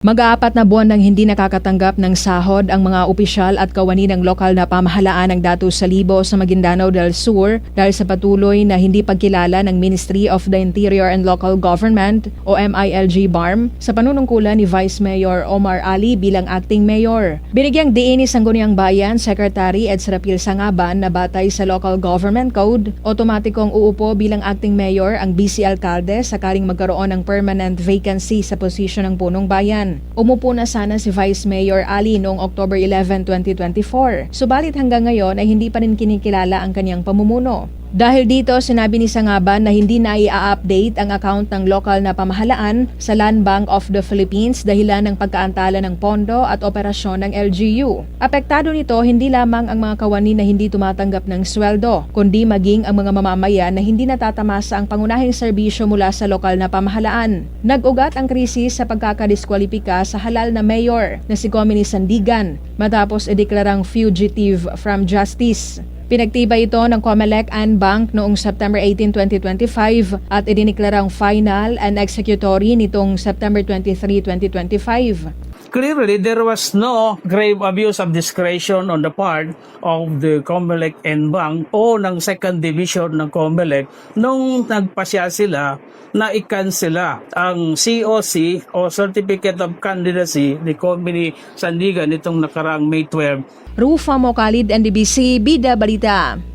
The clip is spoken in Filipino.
Mag-aapat na buwan nang hindi nakakatanggap ng sahod ang mga opisyal at kawani ng lokal na pamahalaan ng Datu Salibo sa Maguindanao del Sur dahil sa patuloy na hindi pagkilala ng Ministry of the Interior and Local Government o MILG BARM sa panunungkulan ni Vice Mayor Omar Ali bilang acting mayor. Binigyang diin ni Sangguniang Bayan Secretary Ed Serapil Sangaban na batay sa Local Government Code, otomatikong uupo bilang acting mayor ang BC Alcalde sakaling magkaroon ng permanent vacancy sa posisyon ng punong bayan. Umupo na sana si Vice Mayor Ali noong October 11, 2024. Subalit hanggang ngayon ay hindi pa rin kinikilala ang kanyang pamumuno. Dahil dito, sinabi ni Sangaban na hindi na i-update ang account ng lokal na pamahalaan sa Land Bank of the Philippines dahilan ng pagkaantala ng pondo at operasyon ng LGU. Apektado nito hindi lamang ang mga kawani na hindi tumatanggap ng sweldo, kundi maging ang mga mamamayan na hindi natatamasa ang pangunahing serbisyo mula sa lokal na pamahalaan. Nag-ugat ang krisis sa pagkakadiskwalipika sa halal na mayor na si Comini Sandigan matapos ideklarang fugitive from justice. Pinagtibay ito ng Comelec and Bank noong September 18, 2025 at idiniklarang final and executory nitong September 23, 2025. Clearly, there was no grave abuse of discretion on the part of the Comelec and Bank o ng second division ng Comelec nung nagpasya sila na ikansela ang COC o Certificate of Candidacy ni Company Sandigan nitong nakaraang May 12 Rufa Mokalid, NDBC, Bida Balita.